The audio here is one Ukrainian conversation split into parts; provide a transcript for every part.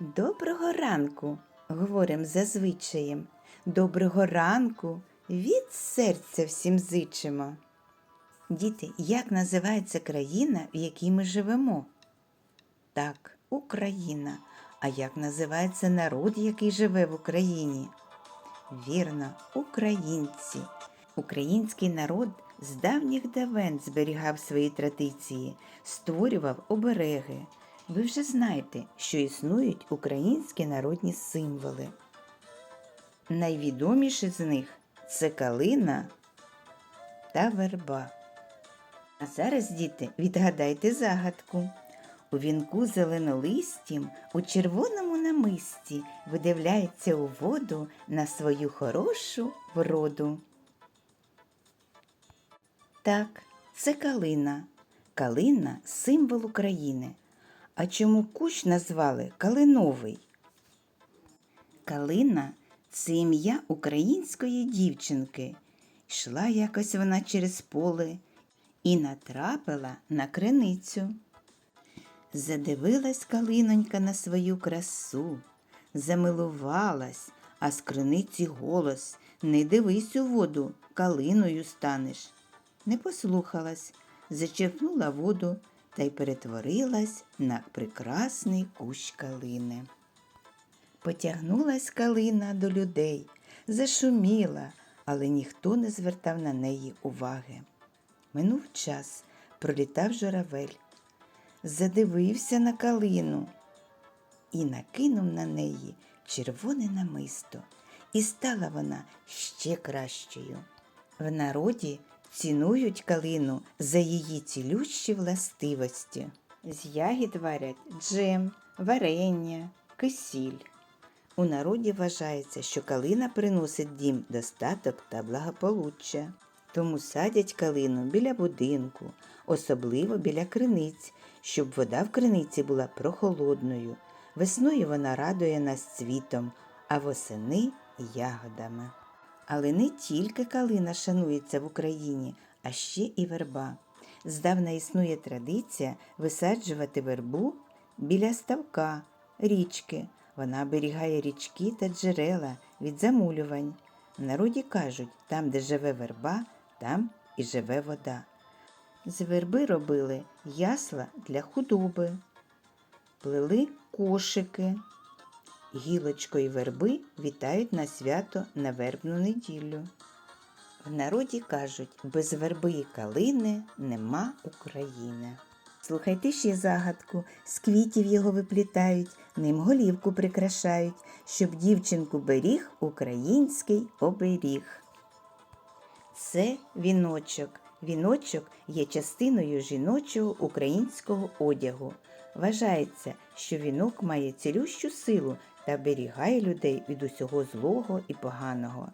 Доброго ранку, говорим за звичаєм. Доброго ранку, від серця всім зичимо. Діти, як називається країна, в якій ми живемо? Так, Україна. А як називається народ, який живе в Україні? Вірно, українці. Український народ з давніх давен зберігав свої традиції, створював обереги. Ви вже знаєте, що існують українські народні символи. Найвідоміші з них це калина та верба. А зараз, діти, відгадайте загадку. У вінку зеленолистім, у червоному намисті видивляється у воду на свою хорошу вроду. Так, це калина. Калина символ України. А чому кущ назвали калиновий? Калина це ім'я української дівчинки. Йшла якось вона через поле і натрапила на криницю. Задивилась калинонька на свою красу, замилувалась, а з криниці голос Не дивись у воду, калиною станеш. Не послухалась, зачерпнула воду та й перетворилась на прекрасний кущ калини. Потягнулась калина до людей, зашуміла, але ніхто не звертав на неї уваги. Минув час, пролітав журавель, задивився на калину і накинув на неї червоне намисто, і стала вона ще кращою. В народі цінують калину за її цілющі властивості. З ягід варять джем, варення, кисіль. У народі вважається, що калина приносить дім достаток та благополуччя. Тому садять калину біля будинку, особливо біля криниць, щоб вода в криниці була прохолодною. Весною вона радує нас цвітом, а восени ягодами. Але не тільки калина шанується в Україні, а ще і верба. Здавна існує традиція висаджувати вербу біля ставка, річки. Вона оберігає річки та джерела від замулювань. В народі кажуть, там, де живе верба, там і живе вода. З верби робили ясла для худоби, плели кошики. Гілочкою верби вітають на свято на вербну неділю. В народі кажуть, без верби і калини нема України. Слухайте ще загадку, з квітів його виплітають, ним голівку прикрашають, щоб дівчинку беріг український оберіг. Це віночок. Віночок є частиною жіночого українського одягу. Вважається, що вінок має цілющу силу та оберігає людей від усього злого і поганого.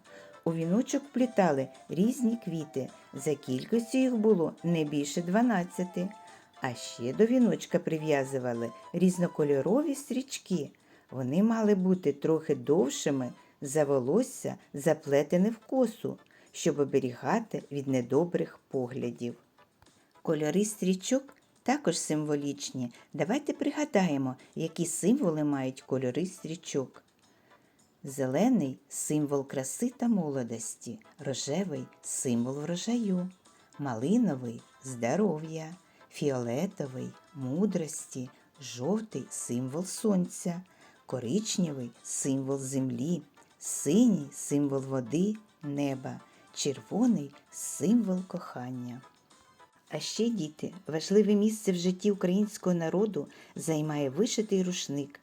У віночок плітали різні квіти, за кількістю їх було не більше 12. А ще до віночка прив'язували різнокольорові стрічки. Вони мали бути трохи довшими за волосся, заплетене в косу, щоб оберігати від недобрих поглядів. Кольори стрічок також символічні. Давайте пригадаємо, які символи мають кольори стрічок. Зелений символ краси та молодості, рожевий символ врожаю, малиновий здоров'я, фіолетовий мудрості, жовтий символ сонця, коричневий символ землі, синій символ води, неба, червоний символ кохання. А ще, діти, важливе місце в житті українського народу займає вишитий рушник.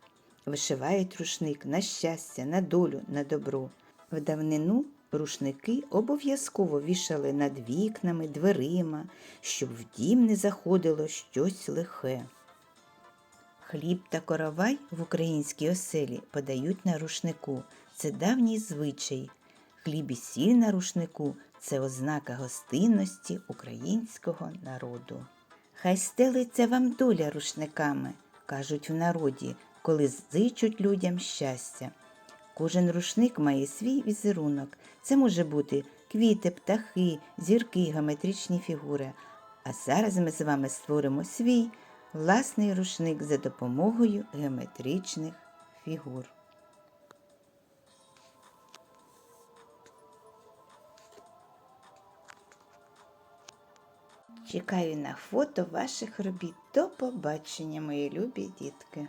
Вишивають рушник на щастя, на долю, на добро. В давнину рушники обов'язково вішали над вікнами, дверима, щоб в дім не заходило щось лихе. Хліб та коровай в українській оселі подають на рушнику. Це давній звичай. Хліб і сіль на рушнику це ознака гостинності українського народу. Хай стелиться вам доля рушниками, кажуть в народі, коли зичуть людям щастя. Кожен рушник має свій візерунок. Це може бути квіти, птахи, зірки, геометричні фігури. А зараз ми з вами створимо свій власний рушник за допомогою геометричних фігур. Чекаю на фото ваших робіт. До побачення, мої любі дітки.